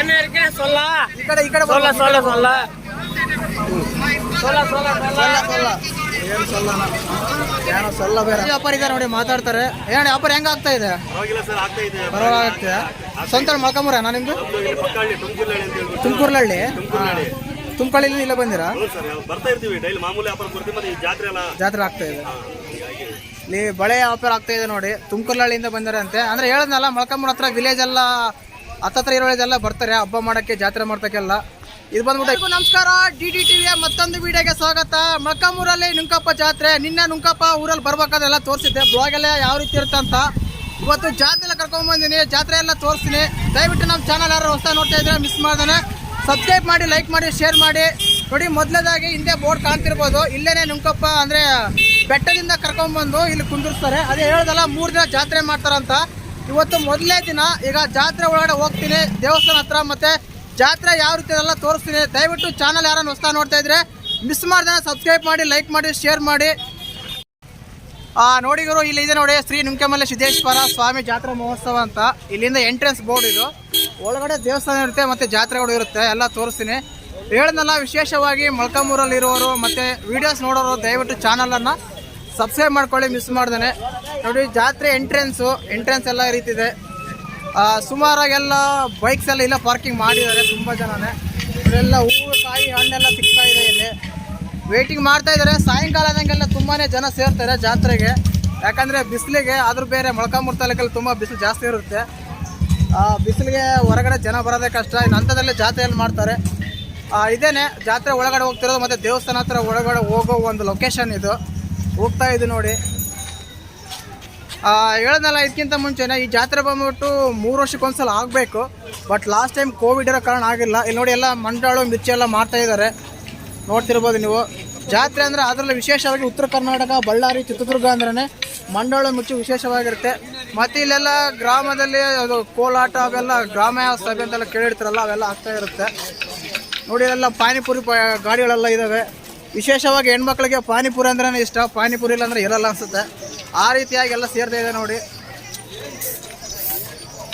என்ன இருக்கு சொல்ல ಈ ಕಡೆ ಈ ಕಡೆ சொல்ல ಬರ್ಬೇಕು. சொல்ல சொல்ல சொல்ல சொல்ல ಸೊಲ್ಲ ಸೊಲ್ಲ ಏನ್ ಸೊಲ್ಲನ ಏನೋ ಸೊಲ್ಲ ಬೇರೆ ವ್ಯಾಪಾರ ಇದ್ದಾರೆ ನೋಡಿ ಮಾತಾಡ್ತಾರೆ ಏನ್ ವ್ಯಾಪಾರ ಹೆಂಗ ಆಗ್ತಾ ಇದೆ ಪರವಾಗಿಲ್ಲ ಸರ್ ಆಗ್ತಾ ಇದೆ ಪರವಾಗಿಲ್ಲ ಸ್ವಂತ ಮೊಳಕಮುರ ನಾ ನಿಮ್ದು ನಮ್ದು ಇಲ್ಲಿ ಪಕ್ಕಹಳ್ಳಿ ತುಮಕೂರಲ್ಲಿ ಅಂತ ಹೇಳ್ಬಿಟ್ಟು ತುಮಕೂರ್ಲಹಳ್ಳಿ ತುಮಕೂರಲ್ಲಿ ತುಮಕಳ್ಳಿಲಿ ಇಲ್ಲ ಬಂದಿರಾ ಹೌದು ಸರ್ ಬರ್ತಾ ಇರ್ತೀವಿ ಡೈಲಿ ಮಾಮೂಲಿ ವ್ಯಾಪಾರ ಬರ್ತೀವಿ ಮತ್ತೆ ಈ ಜಾತ್ರೆ ಎಲ್ಲ ಜಾತ್ರೆ ಆಗ್ತಾ ಇದೆ ಹಾ, ಹೀಗಾಗಿ ಇಲ್ಲಿ ಬಳೆ ವ್ಯಾಪಾರ ಆಗ್ತಾ ಇದೆ ನೋಡಿ ತುಮಕೂರ್ಲಹಳ್ಳಿಯಿಂದ ಬಂದಿರಂತೆ ಅಂದ್ರೆ ಹೇಳದ್ನಲ್ಲ ಮೊಳಕಮುರ ಹತ್ರ ವಿಲೇಜ್ ಎಲ್ಲ ಹತ್ತತ್ರ ಇರೋದೆಲ್ಲ ಬರ್ತಾರೆ, ಹಬ್ಬ ಮಾಡಕ್ಕೆ, ಜಾತ್ರೆ ಮಾಡ್ತಕ್ಕೆಲ್ಲ. ಇದು ಬಂದ್ಬಿಟ್ಟು ನಮಸ್ಕಾರ, ಡಿ ಡಿ ಟಿವಿಯ ಮತ್ತೊಂದು ವಿಡಿಯೋಗೆ ಸ್ವಾಗತ. ಮಕ್ಕಮೂರಲ್ಲಿ ನುಂಕಪ್ಪ ಜಾತ್ರೆ, ನಿನ್ನೆ ನುಂಕಪ್ಪ ಊರಲ್ಲಿ ಬರ್ಬೇಕಾದ್ರೆ ಎಲ್ಲ ತೋರಿಸಿದ್ದೆ. ಬ್ಲಾಗ್ ಎಲ್ಲ ಯಾವ ರೀತಿ ಇರುತ್ತೆ ಅಂತ. ಇವತ್ತು ಜಾತ್ರೆ ಕರ್ಕೊಂಡ್ ಬಂದಿನಿ, ಜಾತ್ರೆ ಎಲ್ಲ ತೋರಿಸ್ತೀನಿ. ದಯವಿಟ್ಟು ನಮ್ಮ ಚಾನಲ್ ಯಾರು ಹೊಸ ನೋಡ್ತಾ ಇದ್ರೆ ಮಿಸ್ ಮಾಡ್ದಾನೆ. ಸಬ್ಸ್ಕ್ರೈಬ್ ಮಾಡಿ ಲೈಕ್ ಮಾಡಿ ಶೇರ್ ಮಾಡಿ. ನೋಡಿ ಮೊದಲದಾಗಿ ಹಿಂದೆ ಬೋರ್ಡ್ ಕಾಣ್ತಿರ್ಬೋದು. ಇಲ್ಲೇನೆ ನುಂಕಪ್ಪ ಅಂದರೆ ಬೆಟ್ಟದಿಂದ ಕರ್ಕೊಂಡ್ಬಂದು ಇಲ್ಲಿ ಕುಂದಿರ್ಸ್ತಾರೆ. ಅದೇ ಹೇಳೋದಲ್ಲ, ಮೂರು ದಿನ ಜಾತ್ರೆ ಮಾಡ್ತಾರಂತ. ಇವತ್ತು ಮೊದಲನೇ ದಿನ ಈಗ ಜಾತ್ರೆ ಒಳಗಡೆ ಹೋಗ್ತೀನಿ, ದೇವಸ್ಥಾನ ಹತ್ರ ಮತ್ತೆ ಜಾತ್ರೆ ಯಾವ ರೀತಿ ಎಲ್ಲ ತೋರಿಸ್ತೀನಿ, ದಯವಿಟ್ಟು ಚಾನಲ್ ಯಾರನ್ನು ಹೊಸ್ತಾ ನೋಡ್ತಾ ಇದ್ರೆ ಮಿಸ್ ಮಾಡ್ದೆ ಸಬ್ಸ್ಕ್ರೈಬ್ ಮಾಡಿ ಲೈಕ್ ಮಾಡಿ ಶೇರ್ ಮಾಡಿ. ಆ, ನೋಡಿ ಗುರು, ಇಲ್ಲಿ ಇದೆ ನೋಡಿ ಶ್ರೀ ನುಂಕೆಮಲ್ಲೆ ಸಿದ್ದೇಶ್ವರ ಸ್ವಾಮಿ ಜಾತ್ರಾ ಮಹೋತ್ಸವ ಅಂತ. ಇಲ್ಲಿಂದ ಎಂಟ್ರೆನ್ಸ್ ಬೋರ್ಡ್ ಇದು. ಒಳಗಡೆ ದೇವಸ್ಥಾನ ಇರುತ್ತೆ, ಮತ್ತೆ ಜಾತ್ರೆಗಳು ಇರುತ್ತೆ, ಎಲ್ಲ ತೋರಿಸ್ತೀನಿ. ಹೇಳ್ದಲ್ಲ ವಿಶೇಷವಾಗಿ ಮೊಳಕಾಮೂರಲ್ಲಿ ಇರೋರು ಮತ್ತೆ ವಿಡಿಯೋಸ್ ನೋಡೋರು ದಯವಿಟ್ಟು ಚಾನಲನ್ನು ಸಬ್ಸ್ಕ್ರೈಬ್ ಮಾಡ್ಕೊಳ್ಳಿ ಮಿಸ್ ಮಾಡ್ದೇನೆ. ನೋಡಿ, ಜಾತ್ರೆ ಎಂಟ್ರೆನ್ಸು ಎಂಟ್ರೆನ್ಸ್ ಎಲ್ಲ ರೀತಿ ಇದೆ. ಸುಮಾರಾಗೆಲ್ಲ ಬೈಕ್ಸ್ ಎಲ್ಲ ಇಲ್ಲ ಪಾರ್ಕಿಂಗ್ ಮಾಡಿದ್ದಾರೆ ತುಂಬ ಜನನೇ. ಇವರೆಲ್ಲ ಹೂವು, ಕಾಯಿ, ಹಣ್ಣೆಲ್ಲ ಸಿಗ್ತಾ ಇದೆ ಇಲ್ಲಿ. ವೇಟಿಂಗ್ ಮಾಡ್ತಾ ಇದ್ದಾರೆ. ಸಾಯಂಕಾಲದಂಗೆಲ್ಲ ತುಂಬಾ ಜನ ಸೇರ್ತಾರೆ ಜಾತ್ರೆಗೆ. ಯಾಕಂದರೆ ಬಿಸಿಲಿಗೆ ಆದರೂ ಬೇರೆ ಮೊಳಕಾಮೂರು ತಾಲೂಕಲ್ಲಿ ತುಂಬ ಬಿಸಿಲು ಜಾಸ್ತಿ ಇರುತ್ತೆ. ಬಿಸಿಲಿಗೆ ಹೊರಗಡೆ ಜನ ಬರೋದೇ ಕಷ್ಟ. ಇನ್ನು ಅಂಥದ್ರಲ್ಲೇ ಜಾತ್ರೆಯಲ್ಲಿ ಮಾಡ್ತಾರೆ. ಇದೇನೆ ಜಾತ್ರೆ ಒಳಗಡೆ ಹೋಗ್ತಿರೋದು ಮತ್ತೆ ದೇವಸ್ಥಾನ ಹತ್ರ ಒಳಗಡೆ ಹೋಗೋ ಒಂದು ಲೊಕೇಶನ್ ಇದು. ಹೋಗ್ತಾ ಇದೆ ನೋಡಿ. ಹೇಳ್ದಲ್ಲ, ಇದಕ್ಕಿಂತ ಮುಂಚೆನೆ ಈ ಜಾತ್ರೆ ಬಂದ್ಬಿಟ್ಟು ಮೂರು ವರ್ಷಕ್ಕೊಂದ್ಸಲ ಆಗಬೇಕು. ಬಟ್ ಲಾಸ್ಟ್ ಟೈಮ್ ಕೋವಿಡ್ ಇರೋ ಕಾರಣ ಆಗಿಲ್ಲ. ಇಲ್ಲಿ ನೋಡಿ ಎಲ್ಲ ಮಂಡಾಳು, ಮಿರ್ಚಿ ಎಲ್ಲ ಮಾಡ್ತಾ ಇದ್ದಾರೆ. ನೋಡ್ತಿರ್ಬೋದು ನೀವು. ಜಾತ್ರೆ ಅಂದರೆ ಅದರಲ್ಲಿ ವಿಶೇಷವಾಗಿ ಉತ್ತರ ಕರ್ನಾಟಕ, ಬಳ್ಳಾರಿ, ಚಿತ್ರದುರ್ಗ ಅಂದ್ರೆ ಮಂಡಾಳು, ಮಿರ್ಚಿ ವಿಶೇಷವಾಗಿರುತ್ತೆ. ಮತ್ತು ಇಲ್ಲೆಲ್ಲ ಗ್ರಾಮದಲ್ಲಿ ಅದು ಕೋಲಾಟ, ಅವೆಲ್ಲ ಗ್ರಾಮ ಸಭೆ ಅಂತೆಲ್ಲ ಕೇಳಿರ್ತಾರಲ್ಲ, ಅವೆಲ್ಲ ಆಗ್ತಾ ಇರುತ್ತೆ. ನೋಡಿ ಎಲ್ಲ ಪಾನಿಪುರಿ ಗಾಡಿಗಳೆಲ್ಲ ಇದ್ದಾವೆ ವಿಶೇಷವಾಗಿ ಹೆಣ್ಮಕ್ಳಿಗೆ ಪಾನಿಪುರಿ ಅಂದ್ರೆ ಇಷ್ಟ. ಪಾನಿಪುರಿ ಇಲ್ಲ ಅಂದ್ರೆ ಇರಲ್ಲ ಅನ್ಸುತ್ತೆ. ಆ ರೀತಿಯಾಗಿ ಎಲ್ಲ ಸೇರ್ತಾ ಇದೆ ನೋಡಿ.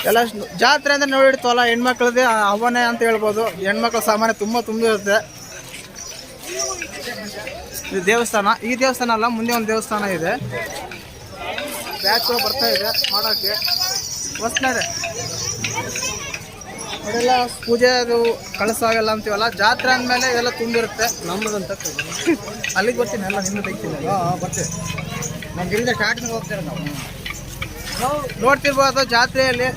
ಎಲ್ಲ ಜಾತ್ರೆ ಅಂದ್ರೆ ನೋಡಿಡ್ತವಲ್ಲ ಹೆಣ್ಮಕ್ಳದೇ ಅವನೇ ಅಂತ ಹೇಳ್ಬೋದು. ಹೆಣ್ಮಕ್ಳ ಸಾಮಾನ್ಯ ತುಂಬ ತುಂಬಿರುತ್ತೆ. ಇದು ದೇವಸ್ಥಾನ. ಈ ದೇವಸ್ಥಾನ ಅಲ್ಲ, ಮುಂದೆ ಒಂದು ದೇವಸ್ಥಾನ ಇದೆ. ಬ್ಯಾಚ್ಗಳು ಬರ್ತಾ ಇದೆ ಮಾಡೋಕ್ಕೆ. ಹೊಸ್ತಾರೆ ಅದೆಲ್ಲ ಪೂಜೆ ಅದು ಕಳಿಸೋಗಲ್ಲ ಅಂತೀವಲ್ಲ ಜಾತ್ರೆ ಅಂದಮೇಲೆ ಇದೆಲ್ಲ ತುಂಬಿರುತ್ತೆ. ನಮ್ಮದಂತ ಅಲ್ಲಿಗೆ ಬರ್ತೀನಿ ಎಲ್ಲ ನಿಮ್ಮ ತೆಗ್ತೀನಿ. ಹಾಂ ಬರ್ತೀವಿ ನಮ್ಮ ಗಿರಿಜ ಸ್ಟಾರ್ಟಿಂಗ್ ಹೋಗ್ತಾರೆ ನಾವು ನೋಡ್ತಿರ್ಬೋದು ಜಾತ್ರೆಯಲ್ಲಿ.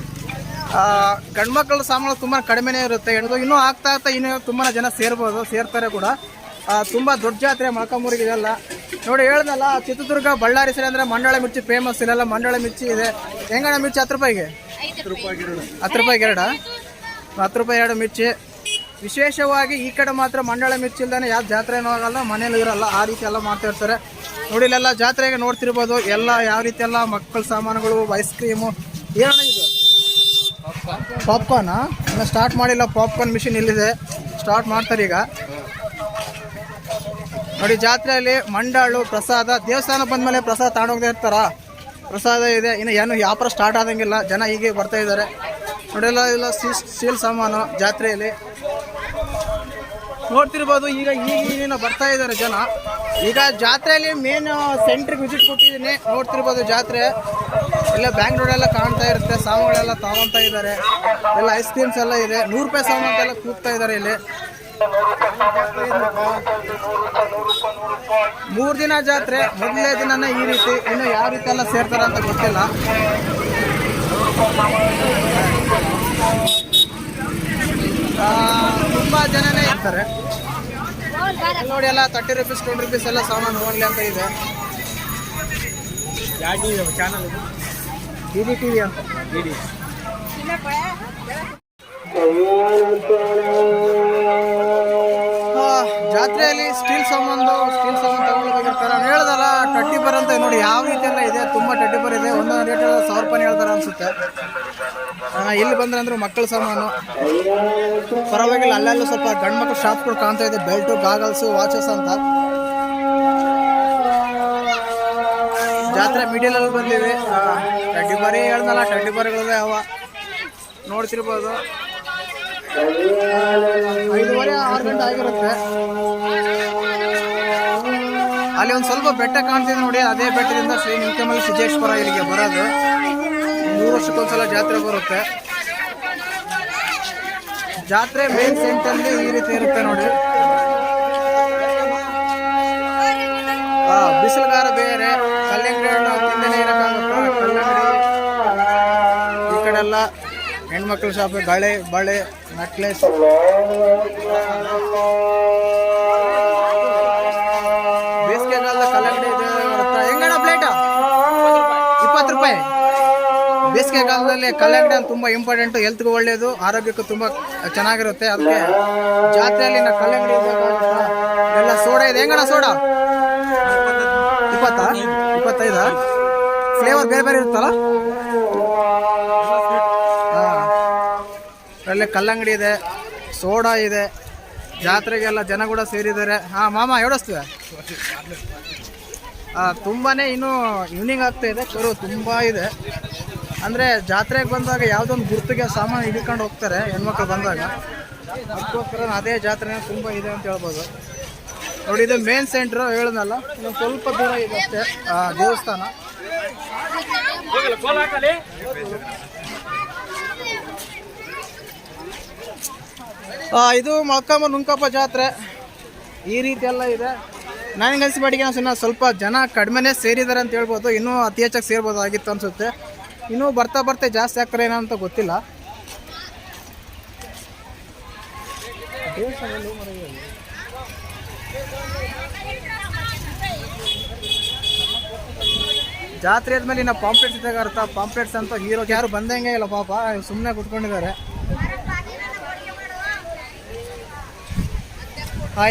ಗಂಡ್ಮಕ್ಳ ಸಾಮಾನು ತುಂಬ ಕಡಿಮೆನೇ ಇರುತ್ತೆ. ಹೆಣ್ದು ಇನ್ನೂ ಆಗ್ತಾ ಆಗ್ತಾ ಇನ್ನೂ ತುಂಬ ಜನ ಸೇರ್ಬೋದು ಸೇರ್ತಾರೆ ಕೂಡ. ಆ, ತುಂಬ ದೊಡ್ಡ ಜಾತ್ರೆ ಮೊಳಕಾಮೂರಿಗೆ ಇದೆಲ್ಲ. ನೋಡಿ ಹೇಳ್ದಲ್ಲ ಚಿತ್ರದುರ್ಗ ಬಳ್ಳಾರಿ ಸರಿ ಅಂದರೆ ಮಂಡಳ ಮಿರ್ಚಿ ಫೇಮಸ್ ಇಲ್ಲೆಲ್ಲ ಮಂಡಳ ಮಿರ್ಚಿ ಇದೆ. ಹೆಂಗಣ್ಣ ಮಿರ್ಚಿ ಹತ್ತು ರೂಪಾಯಿಗೆ? ಹತ್ತು ರೂಪಾಯಿಗೆ ಎರಡ? ಹತ್ತು ರೂಪಾಯಿ ಎರಡು ಮಿರ್ಚಿ. ವಿಶೇಷವಾಗಿ ಈ ಕಡೆ ಮಾತ್ರ ಮಂಡಳ ಮಿರ್ಚಿ ಇಲ್ದಾನೆ ಯಾವ ಜಾತ್ರೆನೂ ಆಗಲ್ಲ ಮನೇಲಿ ಇರಲ್ಲ, ಆ ರೀತಿ ಎಲ್ಲ ಮಾಡ್ತಾ ಇರ್ತಾರೆ. ನೋಡಿ, ಇಲ್ಲೆಲ್ಲ ಜಾತ್ರೆಗೆ ನೋಡ್ತಿರ್ಬೋದು, ಎಲ್ಲ ಯಾವ ರೀತಿ ಎಲ್ಲ ಮಕ್ಕಳ ಸಾಮಾನುಗಳು ಐಸ್ ಕ್ರೀಮು ಏನೋ ಇದು? ಪಾಪ್ಕಾರ್ನಾ ಇನ್ನು ಸ್ಟಾರ್ಟ್ ಮಾಡಿಲ್ಲ ಪಾಪ್ಕಾರ್ನ್ ಮಿಷಿನ್ ಇಲ್ಲಿದೆ. ಸ್ಟಾರ್ಟ್ ಮಾಡ್ತಾರೆ ಈಗ. ನೋಡಿ, ಜಾತ್ರೆಯಲ್ಲಿ ಮಂಡಾಳು, ಪ್ರಸಾದ, ದೇವಸ್ಥಾನ ಬಂದಮೇಲೆ ಪ್ರಸಾದ ತಗೊಂಡೋಗದೆ ಇರ್ತಾರ? ಪ್ರಸಾದ ಇದೆ, ಇನ್ನು ಏನು ವ್ಯಾಪಾರ ಸ್ಟಾರ್ಟ್ ಆದಂಗಿಲ್ಲ, ಜನ ಹೀಗೆ ಬರ್ತಾ ಇದ್ದಾರೆ. ನೋಡೆಲ್ಲ ಇಲ್ಲ ಸ್ಟೀಲ್ ಸಾಮಾನು, ಜಾತ್ರೆಯಲ್ಲಿ. ನೋಡ್ತಿರ್ಬೋದು, ಈಗ ಈಗಿನ ಬರ್ತಾ ಇದ್ದಾರೆ ಜನ. ಈಗ ಜಾತ್ರೆಯಲ್ಲಿ ಮೇನ್ ಸೆಂಟ್ರಿಗೆ ವಿಸಿಟ್ ಕೊಟ್ಟಿದ್ದೀನಿ. ನೋಡ್ತಿರ್ಬೋದು ಜಾತ್ರೆ. ಎಲ್ಲ ಬ್ಯಾಂಗ್ಳೂರೆಲ್ಲ ಕಾಣ್ತಾ ಇರುತ್ತೆ, ಸಾಮಾನುಗಳೆಲ್ಲ ತಗೊಂತಾ ಇದ್ದಾರೆ. ಎಲ್ಲ ಐಸ್ ಕ್ರೀಮ್ಸ್ ಎಲ್ಲ ಇದೆ. ನೂರು ರೂಪಾಯಿ ಸಾಮಾನು ಎಲ್ಲ ಕೂಗ್ತಾ ಇದ್ದಾರೆ ಇಲ್ಲಿ. ಮೂರು ದಿನ ಜಾತ್ರೆ, ಮೊದಲನೇ ದಿನನೇ ಈ ರೀತಿ. ಇನ್ನು ಯಾವ ರೀತಿ ಎಲ್ಲ ಸೇರ್ತಾರೆ ಅಂತ ಗೊತ್ತಿಲ್ಲ. ತುಂಬಾ ಜನನೇ ಇರ್ತಾರೆ. ನೋಡಿ ಎಲ್ಲ ತರ್ಟಿ ರುಪೀಸ್ ಟ್ವೆಂಟಿ ರುಪೀಸ್ ಎಲ್ಲ ಸಾಮಾನು ಓನ್ಲಿ ಅಂತ ಇದೆ. Channel D D T V ಅಂತ ಡಿ ಡಿ ಜಾತ್ರೆಯಲ್ಲಿ ಸ್ಟೀಲ್ ಸಾಮಾನು ಸ್ಟೀಲ್ ಸಾಮಾನು ತಗೊಳ್ಬೇಕಾಗಿರ್ತಾರೆ ನಾನು ಹೇಳ್ದಲ್ಲ, ಟಟ್ಟಿ ಬರ್ ಅಂತ ನೋಡಿ ಯಾವ ರೀತಿ ಎಲ್ಲ ಇದೆ, ತುಂಬ ಟಟ್ಟಿ ಬರ್ ಇದೆ. ಒಂದೊಂದು ರೇಟ್ ಸಾವಿರ ರೂಪಾಯಿ ಹೇಳ್ತಾರೆ ಅನ್ಸುತ್ತೆ. ಇಲ್ಲಿ ಬಂದ್ರೆ ಅಂದ್ರೆ ಮಕ್ಕಳ ಸಾಮಾನು. ಪರವಾಗಿಲ್ಲ, ಅಲ್ಲೆಲ್ಲ ಸ್ವಲ್ಪ ಗಂಡ್ ಮಕ್ಕಳು ಶಾಪ್ಗಳು ಕಾಣ್ತಾ ಇದೆ ಬೆಲ್ಟು ಗಾಗಲ್ಸು ವಾಚಸ್ ಅಂತ. ಜಾತ್ರೆ ಮಿಡಿಲ್ ಅಲ್ಲಿ ಬಂದಿವಿ. ಟಡ್ಡಿ ಬರಿ ಹೇಳ್ದಲ್ಲ ಟಡ್ಡಿ ಬರಿಗಳೇ ಅವ. ನೋಡ್ತಿರ್ಬೋದು. ಐದುವರೆ ಆರು ಗಂಟೆ ಆಗಿರುತ್ತೆ. ಅಲ್ಲಿ ಒಂದು ಸ್ವಲ್ಪ ಬೆಟ್ಟ ಕಾಣ್ತಿದೆ ನೋಡಿ, ಅದೇ ಬೆಟ್ಟದಿಂದ ಶ್ರೀ ನಿಂಕಮಲ್ಲಿ ಸಿದ್ದೇಶ್ವರ ಇಲ್ಲಿಗೆ ಬರೋದು. ಮೂರು ವರ್ಷಕ್ಕೊಂದ್ಸಲ ಜಾತ್ರೆ ಬರುತ್ತೆ. ಜಾತ್ರೆ ಮೇನ್ ಸೆಂಟರ್ಲಿ ಈ ರೀತಿ ಇರುತ್ತೆ ನೋಡಿ. ಬಿಸಿಲುಗಾರ ಬೇರೆ ಕಲ್ಲಿಂಗ್ ಈ ಕಡೆ ಎಲ್ಲ ಹೆಣ್ಮಕ್ಳ ಶಾಪ್, ಬಳೆ ಬಳೆ ನೆಕ್ಲೆಸ್ ಬೇಸಿಗೆ ಕಲ್ಲಂಗಡಿ ಇದೆ. ಇಪ್ಪತ್ತು ರೂಪಾಯಿ. ಬೇಸಿಗೆಗಾಲದಲ್ಲಿ ಕಲ್ಲಂಗಡಿ ತುಂಬ ಇಂಪಾರ್ಟೆಂಟು ಹೆಲ್ತ್ಗೂ ಒಳ್ಳೆಯದು ಆರೋಗ್ಯಕ್ಕೂ ತುಂಬ ಚೆನ್ನಾಗಿರುತ್ತೆ. ಅದಕ್ಕೆ ಜಾತ್ರೆಯಲ್ಲಿ ಕಲ್ಲಂಗಡಿ ಎಲ್ಲ ಸೋಡಾ ಇದೆ. ಹೆಂಗಣ ಸೋಡಾ? ಇಪ್ಪತ್ತಾ ಇಪ್ಪತ್ತೈದಾ? ಫ್ಲೇವರ್ ಬೇರೆ ಬೇರೆ ಇರುತ್ತಲ್ಲ? ಅಲ್ಲೇ ಕಲ್ಲಂಗಡಿ ಇದೆ, ಸೋಡಾ ಇದೆ, ಜಾತ್ರೆಗೆಲ್ಲ ಜನ ಕೂಡ ಸೇರಿದ್ದಾರೆ. ಹಾಂ, ಮಾಮ ಎವಡಿಸ್ತೀವಿ ತುಂಬಾನೇ ಇನ್ನೂ ಈವ್ನಿಂಗ್ ಆಗ್ತಾ ಇದೆ, ಕರು ತುಂಬ ಇದೆ. ಅಂದರೆ ಜಾತ್ರೆಗೆ ಬಂದಾಗ ಯಾವುದೊಂದು ಗುರ್ತಿಗೆ ಸಾಮಾನು ಹಿಡ್ಕೊಂಡು ಹೋಗ್ತಾರೆ, ಹೆಣ್ಮಕ್ಳು ಬಂದಾಗ. ಅದಕ್ಕೋಸ್ಕರ ಅದೇ ಜಾತ್ರೆ ತುಂಬ ಇದೆ ಅಂತ ಹೇಳ್ಬೋದು. ನೋಡಿ, ಇದು ಮೇನ್ ಸೆಂಟ್ರು ಹೇಳಿದ್ನಲ್ಲ ಇನ್ನು ಸ್ವಲ್ಪ ದೂರ ಇದೆ ಅಷ್ಟೇ. ದೇವಸ್ಥಾನ. ಇದು ಮಲ್ಕಂಬ ನುಂಕಪ್ಪ ಜಾತ್ರೆ. ಈ ರೀತಿ ಎಲ್ಲ ಇದೆ ನನಗೆ ಅನಿಸಿ ಮಟ್ಟಿಗೆ ಸುಮ್ಮನೆ ಸ್ವಲ್ಪ ಜನ ಕಡಿಮೆನೇ ಸೇರಿದ್ದಾರೆ ಅಂತ ಹೇಳ್ಬೋದು. ಇನ್ನೂ ಅತಿ ಹೆಚ್ಚಾಗಿ ಸೇರ್ಬೋದಾಗಿತ್ತು ಅನಿಸುತ್ತೆ. ಇನ್ನೂ ಬರ್ತಾ ಬರ್ತಾ ಜಾಸ್ತಿ ಆಗ್ತಾರೆ ಏನೋ ಅಂತ ಗೊತ್ತಿಲ್ಲ. ಜಾತ್ರೆ ಆದ್ಮೇಲೆ ಇನ್ನು ಪಾಂಪ್ಲೆಟ್ಸ್ ಇದ್ದಾಗ ಅರ್ಥ. ಪಾಂಪ್ಲೆಟ್ಸ್ ಅಂತ ಹೀರೋ ಯಾರು ಬಂದಂಗೆ ಇಲ್ಲ ಪಾಪ. ಸುಮ್ಮನೆ ಕುತ್ಕೊಂಡಿದ್ದಾರೆ.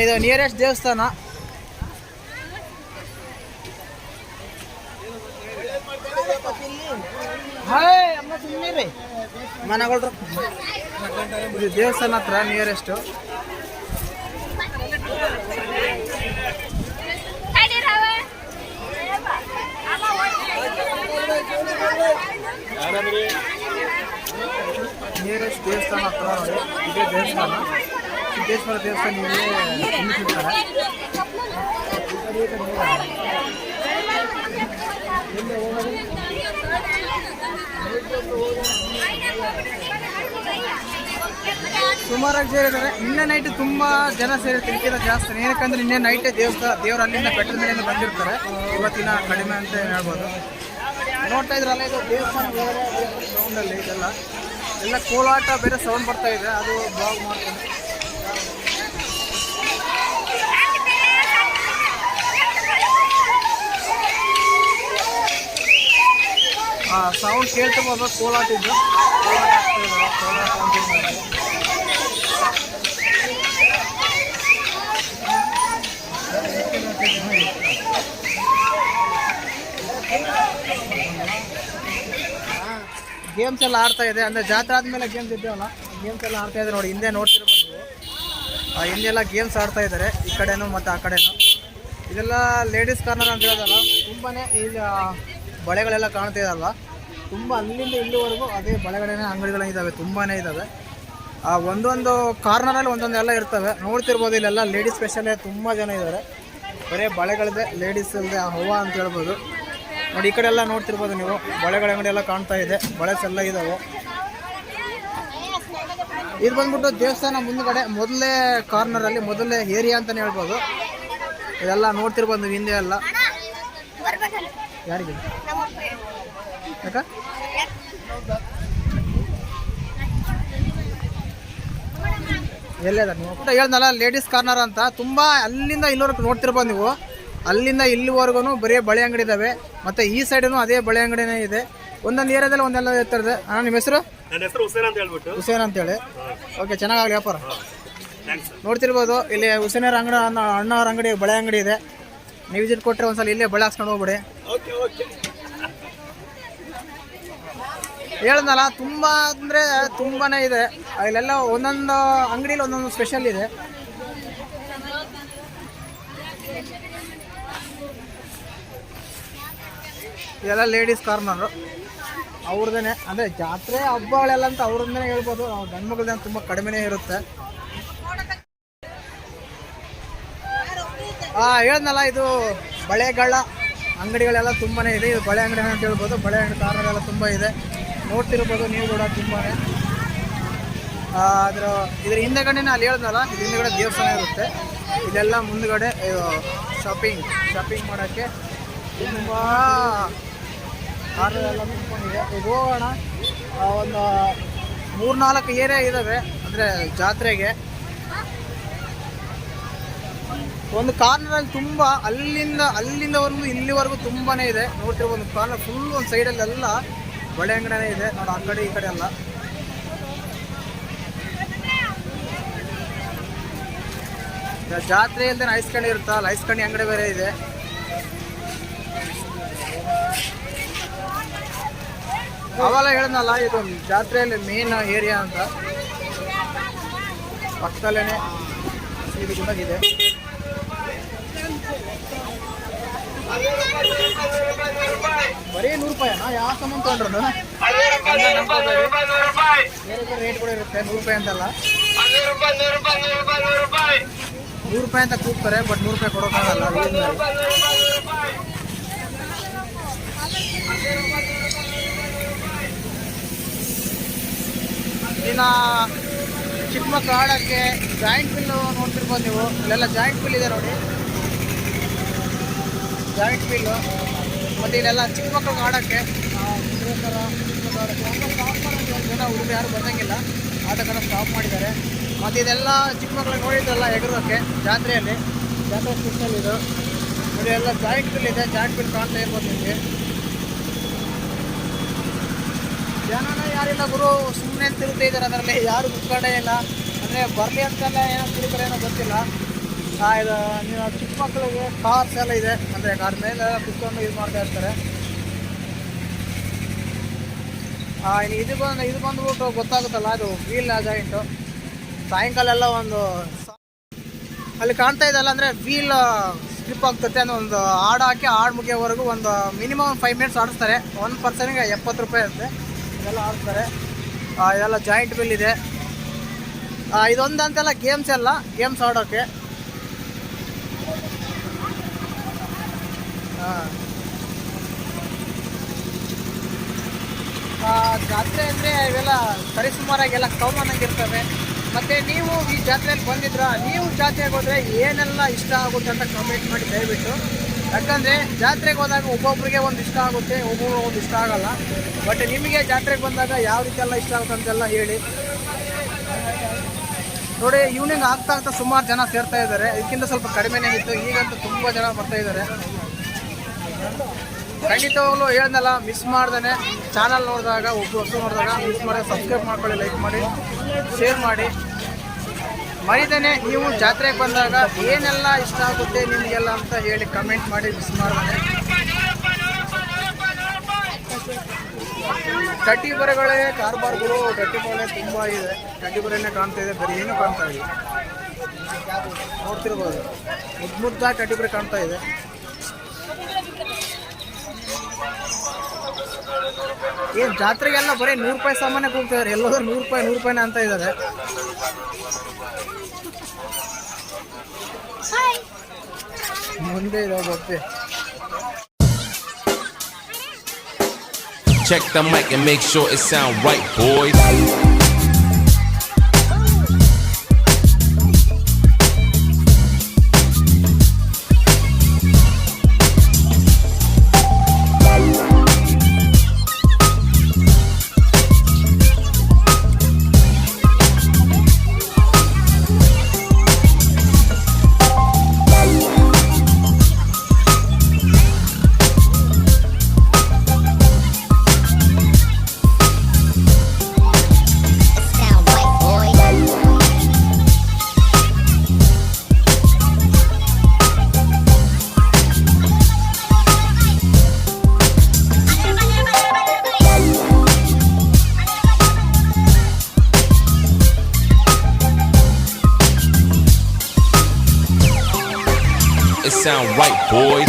ಇದು ನಿಯರೆಸ್ಟ್ ದೇವಸ್ಥಾನ. ಮನೆಗಳ್ರು. ದೇವಸ್ಥಾನ ಹತ್ರ ನಿಯರೆಸ್ಟ್ ನಿಯರೆಸ್ಟ್ ದೇವಸ್ಥಾನ ಹತ್ರ ನೋಡಿ ಇದೇ ದೇವಸ್ಥಾನ. ಸಿದ್ದೇಶ್ವರ ದೇವಸ್ಥಾನ ಸುಮಾರಾಗಿ ಸೇರಿದ್ದಾರೆ. ನಿನ್ನೆ ನೈಟ್ ತುಂಬಾ ಜನ ಇದಕ್ಕಿಂತ ಜಾಸ್ತಿ. ಏನಕ್ಕಂದ್ರೆ ನಿನ್ನೆ ನೈಟೇ ದೇವಸ್ಥಾನ, ದೇವರು ಅಲ್ಲಿಂದ ಬೆಟ್ಟದ ಮೇಲಿಂದ ಬಂದಿರ್ತಾರೆ. ಇವತ್ತಿನ ಕಡಿಮೆ ಅಂತ ಹೇಳ್ಬೋದು. ನೋಡ್ತಾ ಇದ್ರಲ್ಲ ಇದು ದೇವಸ್ಥಾನ ಸೌಂಡಲ್ಲಿ ಇದೆಲ್ಲ. ಎಲ್ಲ ಕೋಲಾಟ, ಬೇರೆ ಸೌಂಡ್ ಬರ್ತಾ ಇದೆ. ಅದು ಬ್ಲಾಗ್ ಮಾಡ್ತೀನಿ ಸೌಂಡ್ ಕೇಳ್ತಿರ್ಬೋದು ಕೋಲಾಟ ಇದ್ದು. ಗೇಮ್ಸ್ ಎಲ್ಲ ಆಡ್ತಾ ಇದೆ. ಅಂದರೆ ಜಾತ್ರೆ ಆದ್ಮೇಲೆ ಗೇಮ್ಸ್ ಇದ್ದೇವಲ್ಲ ಗೇಮ್ಸ್ ಎಲ್ಲ ಆಡ್ತಾ ಇದೆ ನೋಡಿ. ಹಿಂದೆ ನೋಡ್ತಿರ್ಬೋದು. ನೀವು ಹಿಂದೆಲ್ಲ ಗೇಮ್ಸ್ ಆಡ್ತಾ ಇದ್ದಾರೆ. ಈ ಕಡೆನೂ ಮತ್ತು ಆ ಕಡೆನೂ. ಇದೆಲ್ಲ ಲೇಡೀಸ್ ಕಾರ್ನರ್ ಅಂತ ಹೇಳೋದಲ್ಲ. ತುಂಬಾ ಈಗ ಬಳೆಗಳೆಲ್ಲ ಕಾಣ್ತಾ ಇದಲ್ವಾ? ತುಂಬ ಅಲ್ಲಿಂದ ಇಲ್ಲಿವರೆಗೂ ಅದೇ ಬಳೆಗಳೇ ಅಂಗಡಿಗಳೇ ಇದ್ದಾವೆ ತುಂಬಾ ಇದ್ದಾವೆ ಆ, ಒಂದೊಂದು ಕಾರ್ನರಲ್ಲಿ ಒಂದೊಂದು ಎಲ್ಲ ಇರ್ತವೆ. ನೋಡ್ತಿರ್ಬೋದು ಇಲ್ಲೆಲ್ಲ ಲೇಡಿಸ್ ಸ್ಪೆಷಲೇ ತುಂಬ ಜನ ಇದ್ದಾರೆ ಬರೀ ಬಳೆಗಳದೆ ಲೇಡೀಸ್ ಇಲ್ಲದೆ ಹೂವ ಅಂತ ಹೇಳ್ಬೋದು. ನೋಡಿ, ಈ ಕಡೆ ಎಲ್ಲ ನೋಡ್ತಿರ್ಬೋದು ನೀವು, ಬಳೆಗಳ ಅಂಗಡಿ ಎಲ್ಲ ಕಾಣ್ತಾ ಇದೆ ಬಳೆಸ್ ಎಲ್ಲ ಇದಾವೆ ಇದು ಬಂದ್ಬಿಟ್ಟು ದೇವಸ್ಥಾನ ಮುಂದ್ಗಡೆ, ಮೊದಲೇ ಕಾರ್ನರಲ್ಲಿ ಮೊದಲೇ ಏರಿಯಾ ಅಂತಲೇ ಹೇಳ್ಬೋದು. ಇದೆಲ್ಲ ನೋಡ್ತಿರ್ಬೋದು ನೀವು ಹಿಂದೆ ಎಲ್ಲ. ಯಾರಿಗೆ? ಅಕ್ಕ ಎಲ್ಲದ ನೀವು? ಕೂಡ ಹೇಳ್ದಲ್ಲ ಲೇಡೀಸ್ ಕಾರ್ನರ್ ಅಂತ. ತುಂಬ ಅಲ್ಲಿಂದ ಇಲ್ಲಿವರೆಗೂ ನೋಡ್ತಿರ್ಬೋದು ನೀವು. ಅಲ್ಲಿಂದ ಇಲ್ಲಿವರೆಗೂ ಬರೀ ಬಳೆ ಅಂಗಡಿ ಇದಾವೆ. ಮತ್ತೆ ಈ ಸೈಡೂ ಅದೇ ಬಳೆ ಅಂಗಡಿನೇ ಇದೆ. ಒಂದೊಂದು ಏರಿಯಾದಲ್ಲಿ ಒಂದೆಲ್ಲ ಇರ್ತದೆ ಹಾಂ ನಿಮ್ಮ ಹೆಸರು? ನನ್ನ ಹೆಸರು ಹುಸೇನ್ ಅಂತ ಹೇಳ್ಬಿಟ್ಟು. ಹುಸೇನ್ ಅಂತೇಳಿ ಓಕೆ ಚೆನ್ನಾಗಾಗಲಿ ವ್ಯಾಪಾರ. ನೋಡ್ತಿರ್ಬೋದು ಇಲ್ಲಿ ಹುಸೇನರ ಅಂಗಡಿ ಅಣ್ಣ ಅಣ್ಣವ್ರ ಅಂಗಡಿ ಬಳೆ ಅಂಗಡಿ ಇದೆ. ನೀವು ಇದನ್ನು ಕೊಟ್ಟರೆ ಒಂದ್ಸಲ ಇಲ್ಲೇ ಬಳ್ಳಿ ಹಾಕ್ಸ್ಕೊಂಡು ಹೋಗ್ಬಿಡಿ. ಹೇಳ್ದಲ್ಲ ತುಂಬ ಅಂದರೆ ತುಂಬಾ ಇದೆ. ಇಲ್ಲೆಲ್ಲ ಒಂದೊಂದು ಅಂಗಡಿಲಿ ಒಂದೊಂದು ಸ್ಪೆಷಲ್ ಇದೆ. ಇದೆಲ್ಲ ಲೇಡೀಸ್ ಕಾರ್ನರು ಅವ್ರದ್ದೇನೆ ಅಂದರೆ ಜಾತ್ರೆ ಹಬ್ಬಗಳೆಲ್ಲ ಅಂತ ಅವ್ರದ್ದೇ ಹೇಳ್ಬೋದು. ನಾವು ಗಂಡು ತುಂಬ ಕಡಿಮೆನೇ ಇರುತ್ತೆ. ಹೇಳ್ದಲ್ಲ ಇದು ಬಳೆಗಳ ಅಂಗಡಿಗಳೆಲ್ಲ ತುಂಬಾ ಇದೆ. ಇದು ಬಳೆ ಅಂಗಡಿ ಅಂತ ಹೇಳ್ಬೋದು. ಬಳೆ ಅಂಗಡಿ ಕಾರ್ನರೆಲ್ಲ ತುಂಬ ಇದೆ. ನೋಡ್ತಿರ್ಬೋದು ನೀವು ಕೂಡ ತುಂಬಾ ಅದರ ಇದ್ರ ಹಿಂದೆಗಡೆನೇ ಅಲ್ಲಿ ಹೇಳ್ದಲ್ಲ ಇದ್ರ ಹಿಂದೆಗಡೆ ದೇವಸ್ಥಾನ ಇರುತ್ತೆ. ಇದೆಲ್ಲ ಮುಂದ್ಗಡೆ ಶಾಪಿಂಗ್ ಶಾಪಿಂಗ್ ಮಾಡೋಕ್ಕೆ ತುಂಬ ಕಾರ್ನರೆಲ್ಲ ತುಂಬಿಕೊಂಡಿದೆ ಈಗ ಹೋಗೋಣ. ಒಂದು ಮೂರ್ನಾಲ್ಕು ಏರಿಯಾ ಇದ್ದಾವೆ ಅಂದರೆ ಜಾತ್ರೆಗೆ. ಒಂದು ಕಾರ್ನರ್ ಅಲ್ಲಿ ತುಂಬಾ ಅಲ್ಲಿಂದ ಅಲ್ಲಿಂದವರೆಗೂ ಇಲ್ಲಿವರೆಗೂ ತುಂಬಾನೇ ಇದೆ. ನೋಡ್ತಿರೋ ಒಂದು ಕಾರ್ನರ್ ಫುಲ್ ಒಂದು ಸೈಡ್ ಎಲ್ಲ ಬಳೆ ಅಂಗಡಿನೇ ಇದೆ. ನೋಡಿ, ಆ ಕಡೆ ಈ ಕಡೆ ಎಲ್ಲ. ಜಾತ್ರೆ ಇಲ್ದೇನೆ ಐಸ್ಕಂಡಿ ಇರುತ್ತಲ್ಲ ಐಸ್ಕಂಡಿ ಅಂಗಡಿ ಬೇರೆ ಇದೆ. ಅವೆಲ್ಲ ಹೇಳಿದ್ನಲ್ಲ, ಇದು ಜಾತ್ರೆಯಲ್ಲಿ ಮೇನ್ ಏರಿಯಾ ಅಂತ. ಪಕ್ಕದಲ್ಲೇ ಇದು ಇದೆ ಬರೀ ನೂರು ರೂಪಾಯಿನಾ ಯಾವ ಸಾಮಾನು ತೊಗೊಂಡ್ರು ಬೇರೆ ಬೇರೆ ರೇಟ್ ಕೂಡ ಇರುತ್ತೆ, ನೂರು ರೂಪಾಯಿ ಅಂತಲ್ಲ. ನೂರು ರೂಪಾಯಿ ಅಂತ ಕೂಗ್ತಾರೆ ಬಟ್ ನೂರು ರೂಪಾಯಿ ಕೊಡೋಕ್ಕಾಗಲ್ಲ ಇನ್ನು ಚಿಕ್ಕ ಮಕ್ಕಳು ಆಡೋಕ್ಕೆ ಜಾಯಿಂಟ್ ಬಿಲ್ಲು ನೋಡ್ತಿರ್ಬೋದು ನೀವು. ಇಲ್ಲೆಲ್ಲ ಜಾಯಿಂಟ್ ಬಿಲ್ ಇದೆ ನೋಡಿ. ಜಾಯಿಂಟ್ ಬಿಲ್ಲು ಮತ್ತು ಇಲ್ಲೆಲ್ಲ ಚಿಕ್ಕ ಮಕ್ಕಳಿಗೆ ಆಡೋಕ್ಕೆ ಮಕ್ಳು ಆಡೋಕ್ಕೆ ಸ್ಟಾಪ್ ಒಂದು ಜನ ಯಾರು ಬಂದಂಗಿಲ್ಲ. ಆಟ ಕಡೆ ಸ್ಟಾಪ್ ಮಾಡಿದ್ದಾರೆ. ಮತ್ತು ಇದೆಲ್ಲ ಚಿಕ್ಕ ಮಕ್ಕಳಿಗೆ ನೋಡಿದ್ರಲ್ಲ ಎಗರೋಕ್ಕೆ ಜಾತ್ರೆಯಲ್ಲಿ. ಜಾತ್ರೆ ಸ್ಪೆಷಲ್ ಇದು. ಎಲ್ಲ ಜಾಯಿಂಟ್ ಬಿಲ್ ಇದೆ. ಜಾಯಿಂಟ್ ಬಿಲ್ ಕಾಣ್ತಾ ಇರ್ಬೋದು ನಿಮಗೆ. ಜನನ ಯಾರಿಲ್ಲ ಗುರು. ಸುಮ್ಮನೆ ತಿರುಗ್ತಾ ಇದ್ದಾರೆ ಅದರಲ್ಲಿ. ಯಾರು ಕುತ್ಕೊಂಡೇ ಇಲ್ಲ. ಅಂದರೆ ಬರಲಿ ಅಂತೆಲ್ಲ ಏನೋ ತಿರುಗಲೇನೋ ಏನೋ ಗೊತ್ತಿಲ್ಲ. ಇದು ನೀವು ಚಿಕ್ಕ ಮಕ್ಕಳಿಗೆ ಕಾರ್ಸ್ ಎಲ್ಲ ಇದೆ. ಅಂದರೆ ಕಾರ್ ಮೇಲೆ ಕುತ್ಕೊಂಡು ಇದು ಮಾಡ್ತಾ ಇರ್ತಾರೆ. ಇದು ಬಂದು ಇದು ಬಂದ್ಬಿಟ್ಟು ಗೊತ್ತಾಗುತ್ತಲ್ಲ ಅದು ವೀಲ್ ಜಾಯಿಂಟು ಸಾಯಂಕಾಲ ಎಲ್ಲ ಒಂದು ಅಲ್ಲಿ ಕಾಣ್ತಾ ಇದೆಲ್ಲ ಅಂದರೆ ವೀಲ್ ಸ್ಲಿಪ್ ಆಗ್ತದೆ ಅನ್ನೋ ಒಂದು ಹಾಡು ಹಾಕಿ ಹಾಡು ಮುಗಿಯೋವರೆಗೂ ಒಂದು ಮಿನಿಮಮ್ ಫೈವ್ ಮಿನಿಟ್ಸ್ ಆಡಿಸ್ತಾರೆ. ಒಂದು ಪರ್ಸನ್ಗೆ ಎಪ್ಪತ್ತು ರೂಪಾಯಿ ಇರುತ್ತೆ ಇದೆಲ್ಲ ಆಡಿಸ್ತಾರೆ. ಇದೆಲ್ಲ ಜಾಯಿಂಟ್ ಬಿಲ್ ಇದೆ. ಆ, ಇದೊಂದು ಅಂತೆಲ್ಲ ಗೇಮ್ಸ್ ಎಲ್ಲ ಗೇಮ್ಸ್ ಆಡೋಕ್ಕೆ ಜಾತ್ರೆ ಅಂದರೆ ಇವೆಲ್ಲ ಸರಿಸುಮಾರಾಗೆಲ್ಲ ಎಲ್ಲ ಆಗಿರ್ತವೆ ಮತ್ತು ನೀವು ಈ ಜಾತ್ರೆಯಲ್ಲಿ ಬಂದಿದ್ರ, ನೀವು ಜಾತ್ರೆಗೆ ಹೋದರೆ ಏನೆಲ್ಲ ಇಷ್ಟ ಆಗುತ್ತೆ ಅಂತ ಕಮೆಂಟ್ ಮಾಡಿ ದಯವಿಟ್ಟು. ಯಾಕಂದರೆ ಜಾತ್ರೆಗೆ ಹೋದಾಗ ಒಬ್ಬೊಬ್ರಿಗೆ ಒಂದು ಇಷ್ಟ ಆಗುತ್ತೆ, ಒಬ್ಬೊಬ್ರಿಗೆ ಒಂದು ಇಷ್ಟ ಆಗಲ್ಲ. ಬಟ್ ನಿಮಗೆ ಜಾತ್ರೆಗೆ ಬಂದಾಗ ಯಾವ ರೀತಿ ಎಲ್ಲ ಇಷ್ಟ ಆಗುತ್ತೆ ಅಂತೆಲ್ಲ ಹೇಳಿ. ನೋಡಿ ಈವ್ನಿಂಗ್ ಆಗ್ತಾ ಆಗ್ತಾ ಸುಮಾರು ಜನ ಸೇರ್ತಾ ಇದ್ದಾರೆ. ಇದಕ್ಕಿಂತ ಸ್ವಲ್ಪ ಕಡಿಮೆನೇ ಇತ್ತು. ಈಗಂತೂ ತುಂಬ ಜನ ಬರ್ತಾ ಇದ್ದಾರೆ. ಖಂಡಿತವಾಗ್ಲೂ ಹೇಳ್ದಲ್ಲ ಮಿಸ್ ಮಾಡ್ದೇ ಚಾನಲ್ ನೋಡಿದಾಗ, ಒಬ್ಬ ಹೊಸ ನೋಡಿದಾಗ ಮಿಸ್ ಮಾಡಿದ್ರೆ ಸಬ್ಸ್ಕ್ರೈಬ್ ಮಾಡ್ಕೊಳ್ಳಿ ಲೈಕ್ ಮಾಡಿ ಶೇರ್ ಮಾಡಿ. ಮರಿದೇನೆ, ನೀವು ಜಾತ್ರೆಗೆ ಬಂದಾಗ ಏನೆಲ್ಲ ಇಷ್ಟ ಆಗುತ್ತೆ ನಿಮಗೆಲ್ಲ ಅಂತ ಹೇಳಿ ಕಮೆಂಟ್ ಮಾಡಿ ಮಿಸ್ ಮಾಡ್ದೆ ಕಟ್ಟಿ ಬರೆಗಳೇ ಕಾರ್ಬಾರ್ಗಳು ಕಟ್ಟಿ ಬರೆ ತುಂಬ ಇದೆ. ಕಟ್ಟಿ ಬರೆಯೇ ಕಾಣ್ತಾ ಇದೆ, ಬರೀ ಏನು ಕಾಣ್ತಾ ಇದೆ ನೋಡ್ತಿರ್ಬೋದು. ಮುದ್ದು ಮುದ್ದಾಗಿ ಕಟ್ಟಿ ಬರೆ ಕಾಣ್ತಾ ಇದೆ. ಏನ್ ಜಾತ್ರೆಗೆಲ್ಲ ಬರೀ ನೂರು ರೂಪಾಯಿ ಸಾಮಾನ್ಯ ಹೋಗ್ತಿದ್ದಾರೆ ಎಲ್ಲೋದ್ರು ನೂರು ರೂಪಾಯಿ ನೂರು ರೂಪಾಯಿನ ಅಂತ ಇದ್ದಾರೆ ಮುಂದೆ ಇದೆ ಗೊತ್ತೇ. Check the mic and make sure it sound right, boys. Sound right, boys.